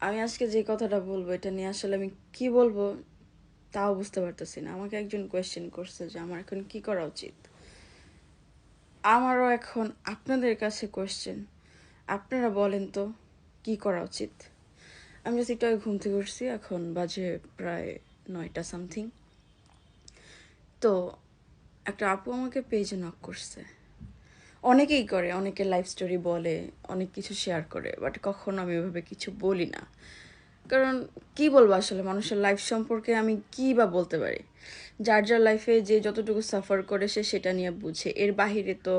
আমি আজকে যে কথাটা বলব, এটা নিয়ে আসলে আমি কি বলব তাও বুঝতে পারতেছি না। আমাকে একজন কোয়েশ্চেন করছে যে, আমার এখন কি করা উচিত? আমারও এখন আপনাদের কাছে কোয়েশ্চেন আপনারা বলেন তো, কি করা উচিত? আমি জাস্ট একটু ঘুম থেকে উঠছি, এখন বাজে প্রায় নয়টা সামথিং তো একটা আপু আমাকে পেজে নক করছে। অনেকেই করে অনেকে লাইফ স্টোরি বলে, অনেক কিছু শেয়ার করে বাট কখনো আমি ওইভাবে কিছু বলি না। কারণ কি বলব আসলে, মানুষের লাইফ সম্পর্কে আমি কি বা বলতে পারি? যার যার লাইফে যে যতটুকু সাফার করে সে সেটা নিয়ে বুঝে। এর বাহিরে তো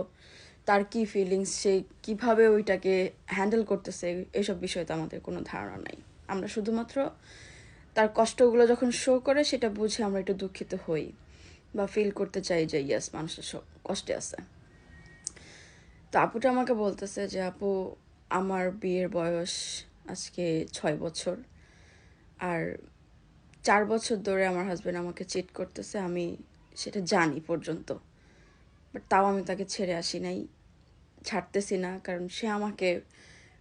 তার কি ফিলিংস সে কীভাবে ওইটাকে হ্যান্ডেল করতেছে, এসব বিষয়ে তো আমাদের কোনো ধারণা নাই। আমরা শুধুমাত্র তার কষ্টগুলো যখন শো করে, সেটা বুঝে আমরা একটু দুঃখিত হই বা ফিল করতে চাই যে ইয়াস মানুষের সব কষ্টে আছে। তো আপুটা আমাকে বলতেছে যে, আপু, আমার বিয়ের বয়স আজকে ছয় বছর। আর চার বছর ধরে আমার হাজব্যান্ড আমাকে চিট করতেছে, আমি সেটা জানি পর্যন্ত। বাট তাও আমি তাকে ছেড়ে আসি নাই, ছাড়তেছি না। কারণ সে আমাকে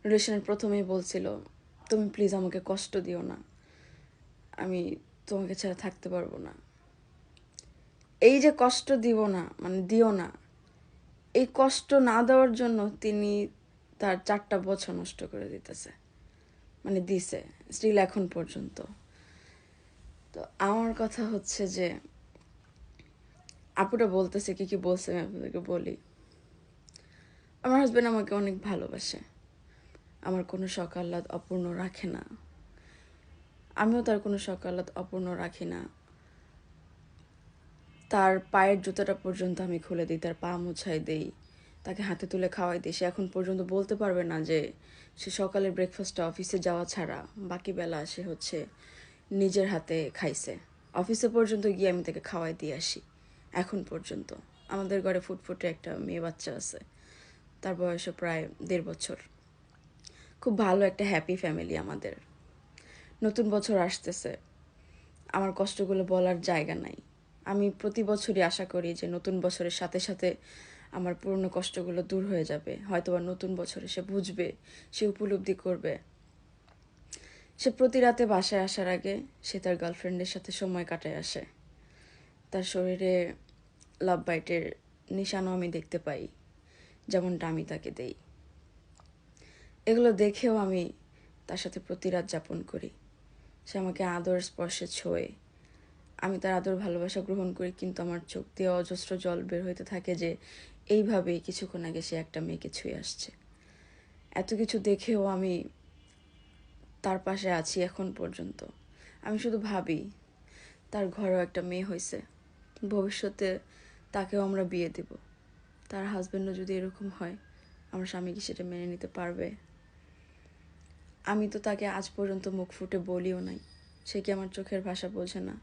রিলেশনের প্রথমেই বলছিল, তুমি প্লিজ আমাকে কষ্ট দিও না। আমি তোমাকে ছাড়া থাকতে পারব না। এই যে কষ্ট দিব না মানে দিও না এই কষ্ট না দেওয়ার জন্য তিনি তার চারটা বছর নষ্ট করে দিতেছে। মানে দিছে স্টিল এখন পর্যন্ত। তো আমার কথা হচ্ছে যে, আপুটা বলতেছে, কি কি বলছে আমি আপনাদেরকে বলি। আমার হাজব্যান্ড আমাকে অনেক ভালোবাসে। আমার কোনো সকালাত অপূর্ণ রাখে না। আমিও তার কোনো সকালাত অপূর্ণ রাখি না। তার পায়ের জুতাটা পর্যন্ত আমি খুলে দিই, তার পা মুছাই দেই, তাকে হাতে তুলে খাওয়াই দিই। সে এখন পর্যন্ত বলতে পারবে না যে সে সকালের ব্রেকফাস্টটা অফিসে যাওয়া ছাড়া বাকি বেলা সে হচ্ছে নিজের হাতে খাইছে। অফিসে পর্যন্ত গিয়ে আমি তাকে খাওয়াই দিয়ে আসি, এখন পর্যন্ত। আমাদের ঘরে ফুটফুটে একটা মেয়ে বাচ্চা আছে, তার বয়সও প্রায় দেড় বছর। খুব ভালো একটা হ্যাপি ফ্যামিলি আমাদের। নতুন বছর আসতেছে, আমার কষ্টগুলো বলার জায়গা নাই। আমি প্রতি বছরই আশা করি যে নতুন বছরের সাথে সাথে আমার পুরনো কষ্টগুলো দূর হয়ে যাবে। হয়তো বা নতুন বছরে সে বুঝবে, সে উপলব্ধি করবে। সে প্রতি রাতে বাসায় আসার আগে সে তার গার্লফ্রেন্ডের সাথে সময় কাটায় আসে। তার শরীরে লাভ বাইটের নিশানও আমি দেখতে পাই, যেমনটা আমি তাকে দেই। এগুলো দেখেও আমি তার সাথে প্রতি রাত যাপন করি। সে আমাকে আদর, স্পর্শে ছোঁয়ে। আমি তার আদর ভালোবাসা গ্রহণ করি, কিন্তু আমার চোখ দিয়ে অজস্র জল বের হইতে থাকে যে এইভাবেই কিছুক্ষণ আগে সে একটা মেয়েকে ছুঁয়ে আসছে। এত কিছু দেখেও আমি তার পাশে আছি এখন পর্যন্ত। আমি শুধু ভাবি, তার ঘরেও একটা মেয়ে হয়েছে ভবিষ্যতে তাকেও আমরা বিয়ে দেব। তার হাজব্যান্ডও যদি এরকম হয়, আমার স্বামী কি সেটা মেনে নিতে পারবে? আমি তো তাকে আজ পর্যন্ত মুখ ফুটে বলিও নাই। সে কি আমার চোখের ভাষা বোঝে না?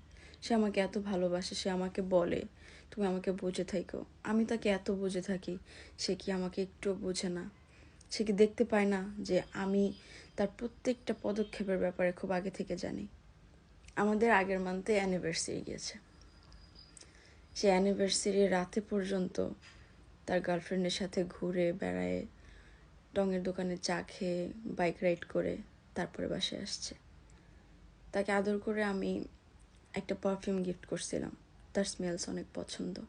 সে আমাকে এত ভালোবাসে, সে আমাকে বলে, তুমি আমাকে বুঝে থাকো। আমি তাকে এত বুঝে থাকি, সে কি আমাকে একটু বোঝে না। সে কি দেখতে পায় না যে আমি তার প্রত্যেকটা পদক্ষেপের ব্যাপারে খুব আগে থেকে জানি? আমাদের আগের মান্থে অ্যানিভার্সারি গিয়েছে। সে অ্যানিভার্সারি রাতে পর্যন্ত তার গার্লফ্রেন্ডের সাথে ঘুরে বেড়ায়, টঙের দোকানে চা খেয়ে বাইক রাইড করে, তারপরে বাসায় আসছে। তাকে আদর করে আমি একটা পারফিউম গিফট করছিলাম। তার স্মেলস অনেক পছন্দ।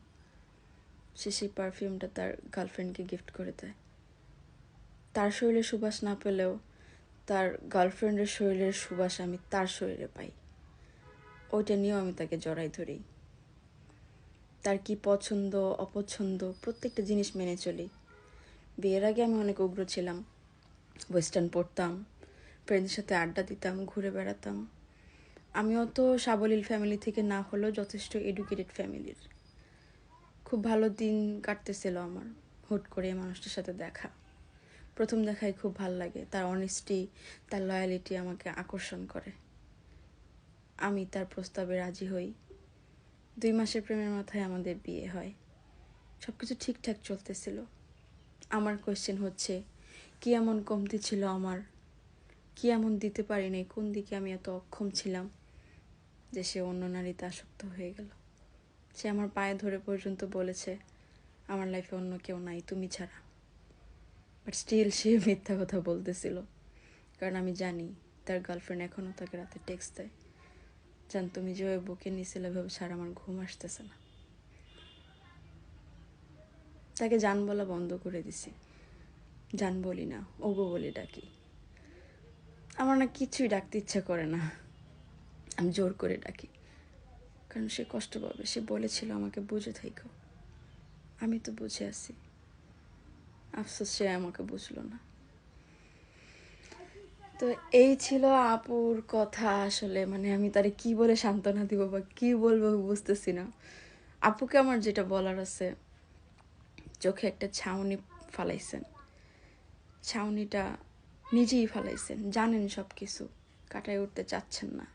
সে সেই পারফিউমটা তার গার্লফ্রেন্ডকে গিফট করে দেয়। তার শরীরে সুবাস না পেলেও তার গার্লফ্রেন্ডের শরীরের সুবাস আমি তার শরীরে পাই। ওইটা নিয়েও আমি তাকে জড়াই ধরি। তার কি পছন্দ, অপছন্দ, প্রত্যেকটা জিনিস মেনে চলি। বিয়ের আগে আমি অনেক উগ্র ছিলাম। ওয়েস্টার্ন পড়তাম ফ্রেন্ডের সাথে আড্ডা দিতাম, ঘুরে বেড়াতাম। আমিও তো সাবলীল ফ্যামিলি থেকে না হলেও যথেষ্ট এডুকেটেড ফ্যামিলির খুব ভালো দিন কাটতেছিল আমার, হুট করে মানুষটার সাথে দেখা। প্রথম দেখায় খুব ভালো লাগে, তার অনেস্টি তার লয়ালিটি আমাকে আকর্ষণ করে। আমি তার প্রস্তাবে রাজি হই। দুই মাসের প্রেমের মাথায় আমাদের বিয়ে হয়। সব কিছু ঠিকঠাক চলতেছিল। আমার কোয়েশ্চেন হচ্ছে, কি এমন কমতি ছিল আমার? কি এমন দিতে পারি পারিনি কোন দিকে আমি এত অক্ষম ছিলাম? যে সে অন্য নারীতে আসক্ত হয়ে গেল। সে আমার পায়ে ধরে পর্যন্ত বলেছে, আমার লাইফে অন্য কেউ নাই, তুমি ছাড়া। বাট স্টিল সে মিথ্যা কথা বলতেছিল। কারণ আমি জানি, তার গার্লফ্রেন্ড এখনও তাকে রাতে টেক্সট দেয়, জান, তুমি যে ওই বুকে নিয়েছিলে ভেবে ছাড়া আমার ঘুম আসতেছে না। তাকে জান বলা বন্ধ করে দিছি। জান বলি না, ওগো বলি ডাকি। আমার না কিছুই ডাকতে ইচ্ছা করে না। আমি জোর করে ডাকি। কারণ সে কষ্ট পাবে। সে বলেছিল আমাকে, বুঝে থাইকো আমি তো বুঝে আছি। আফসোস, সে আমাকে বুঝলো না। তো এই ছিল আপুর কথা আসলে। মানে আমি তারে কি বলে সান্ত্বনা দিব বা কি বলব বুঝতেছি না। আপুকে আমার যেটা বলার আছে, চোখে একটা ছাউনি ফালাইছেন। ছাউনিটা নিজেই ফালাইছেন। জানেন সব কিছু কাটায় উঠতে চাচ্ছেন না।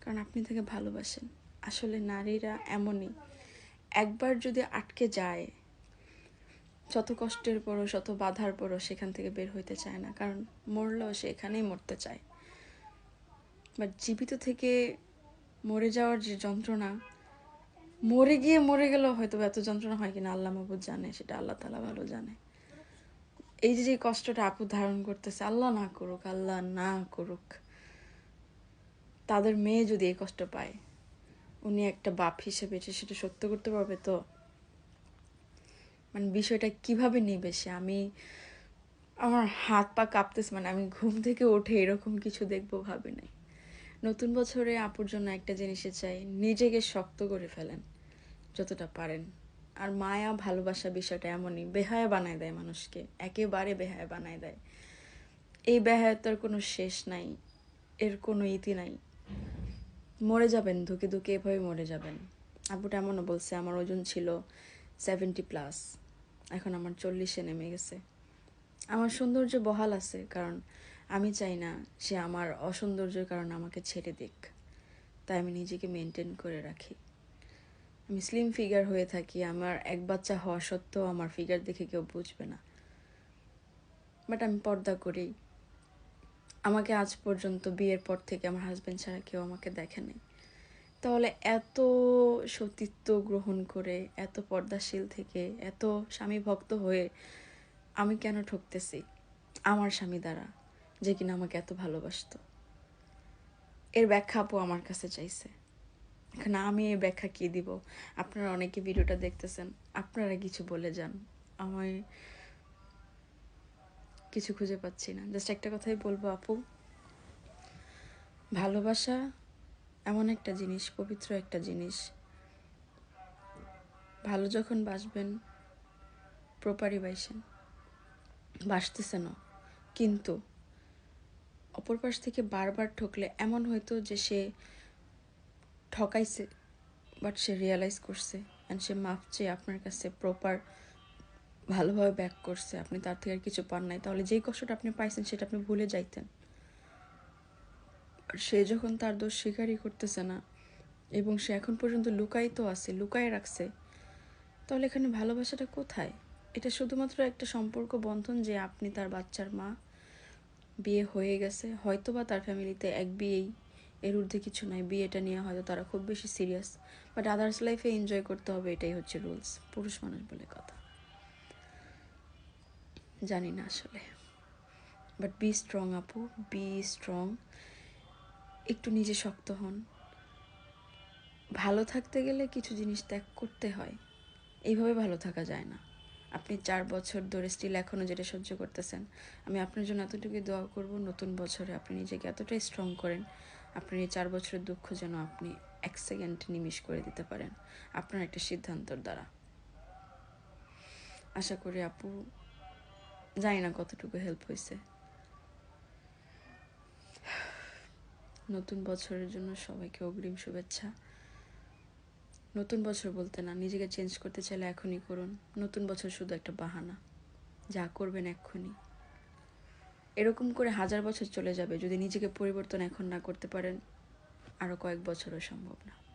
কারণ আপনি তাকে ভালোবাসেন। আসলে নারীরা এমনই। একবার যদি আটকে যায়, যত কষ্টের পরও, শত বাধার পরও সেখান থেকে বের হইতে চায় না। কারণ মরলেও সে এখানেই মরতে চায়। বাট জীবিত থেকে মরে যাওয়ার যে যন্ত্রণা, মরে গিয়ে মরে গেলেও হয়তো এত যন্ত্রণা হয় কিনা আল্লাহ মাহবুদ জানে, সেটা আল্লাহ তালা ভালো জানে। এই যে কষ্টটা আপু ধারণ করতেছে, আল্লাহ না করুক, আল্লাহ না করুক তাদের মেয়ে যদি এই কষ্ট পায়, উনি একটা বাপ হিসেবে এটা সেটা সত্য করতে পারবে তো? মানে বিষয়টা কীভাবে নিবে সে? আমি আমার হাত পা কাঁপতেছে মানে আমি ঘুম থেকে উঠে এরকম কিছু দেখব ভাবি নাই। নতুন বছরে আপুর জন্য একটা জিনিসে চাই, নিজেকে শক্ত করে ফেলেন যতটা পারেন। আর মায়া, ভালোবাসা বিষয়টা এমনই, বেহায়া বানায় দেয় মানুষকে, একেবারে বেহায়া বানায় দেয়। এই বেহায়তার কোনো শেষ নাই, এর কোনো ইতি নাই। মরে যাবেন, ধুকে ধুকে এভাবে মরে যাবেন। আপুটা এমনও বলছে, আমার ওজন ছিল সেভেন্টি প্লাস এখন আমার চল্লিশে নেমে গেছে। আমার সৌন্দর্য বহাল আছে, কারণ আমি চাই না সে আমার অসৌন্দর্যের কারণে আমাকে ছেড়ে দিক। তাই আমি নিজেকে মেনটেন করে রাখি। আমি স্লিম ফিগার হয়ে থাকি, আমার এক বাচ্চা হওয়া সত্ত্বেও আমার ফিগার দেখে কেউ বুঝবে না। বাট আমি পর্দা করি। আমাকে আজ পর্যন্ত বিয়ের পর থেকে আমার হাজব্যান্ড ছাড়া কেউ আমাকে দেখেনি। তাহলে এত সতীত্ব গ্রহণ করে, এত পর্দাশীল থেকে, এত স্বামী ভক্ত হয়ে আমি কেন ঠকতেছি? আমার স্বামী দ্বারা যে কিনা আমাকে এত ভালোবাসতো। এর ব্যাখ্যা আপু আমার কাছে চাইছে। এখন আমি এই ব্যাখ্যা কি দিব? আপনারা অনেকে ভিডিওটা দেখতেছেন, আপনারা কিছু বলে যান। আমায় কিছু খুঁজে পাচ্ছি না। জাস্ট একটা কথাই বলব আপু। ভালোবাসা এমন একটা জিনিস, পবিত্র একটা জিনিস। ভালো যখন বাসবেন প্রপারই বাইসেন বাসতেছেনও কিন্তু অপর পাশ থেকে বারবার ঠকলে এমন হয়তো যে সে ঠকাইছে বাট সে রিয়েলাইজ করছে অ্যান্ড সে চেয়ে আপনার কাছে প্রপার ভালোভাবে ব্যাক করছে, আপনি তার থেকে আর কিছু পান নাই। তাহলে যেই কষ্টটা আপনি পাইছেন, সেটা আপনি ভুলে যাইতেন। আর সে যখন তার দোষ স্বীকারই করতেছে না, এবং সে এখন পর্যন্ত লুকাই তো আছে, লুকায় রাখছে, তাহলে এখানে ভালোবাসাটা কোথায়? এটা শুধুমাত্র একটা সম্পর্ক বন্ধন যে আপনি তার বাচ্চার মা, বিয়ে হয়ে গেছে হয়তো বা তার ফ্যামিলিতে এক বিয়েই এর ঊর্ধ্বে কিছু নাই। বিয়েটা নিয়ে হয়তো তারা খুব বেশি সিরিয়াস বাট আদার্স লাইফে এনজয় করতে হবে, এটাই হচ্ছে রুলস পুরুষ মানুষ বলে কথা। জানি না আসলে। বাট বি স্ট্রং আপু বি স্ট্রং একটু নিজে শক্ত হন। ভালো থাকতে গেলে কিছু জিনিস ত্যাগ করতে হয়। এইভাবে ভালো থাকা যায় না। আপনি চার বছর ধরে স্টিল এখনও যেটা সহ্য করতেছেন, আমি আপনার জন্য এতটুকুই দোয়া করব, নতুন বছরে আপনি নিজেকে এতটাই স্ট্রং করেন, আপনার এই চার বছরের দুঃখ যেন আপনি এক সেকেন্ড নিমিশ করে দিতে পারেন। আপনার একটা সিদ্ধান্তর দ্বারা। আশা করি আপু জানি না কতটুকু হেল্প হয়েছে নতুন বছরের জন্য সবাইকে অগ্রিম শুভেচ্ছা। নতুন বছর বলতে না, নিজেকে চেঞ্জ করতে চাইলে এখনই করুন। নতুন বছর শুধু একটা বাহানা। যা করবেন এক্ষুনি। এরকম করে হাজার বছর চলে যাবে যদি নিজেকে পরিবর্তন এখন না করতে পারেন। আরও কয়েক বছরও সম্ভব না।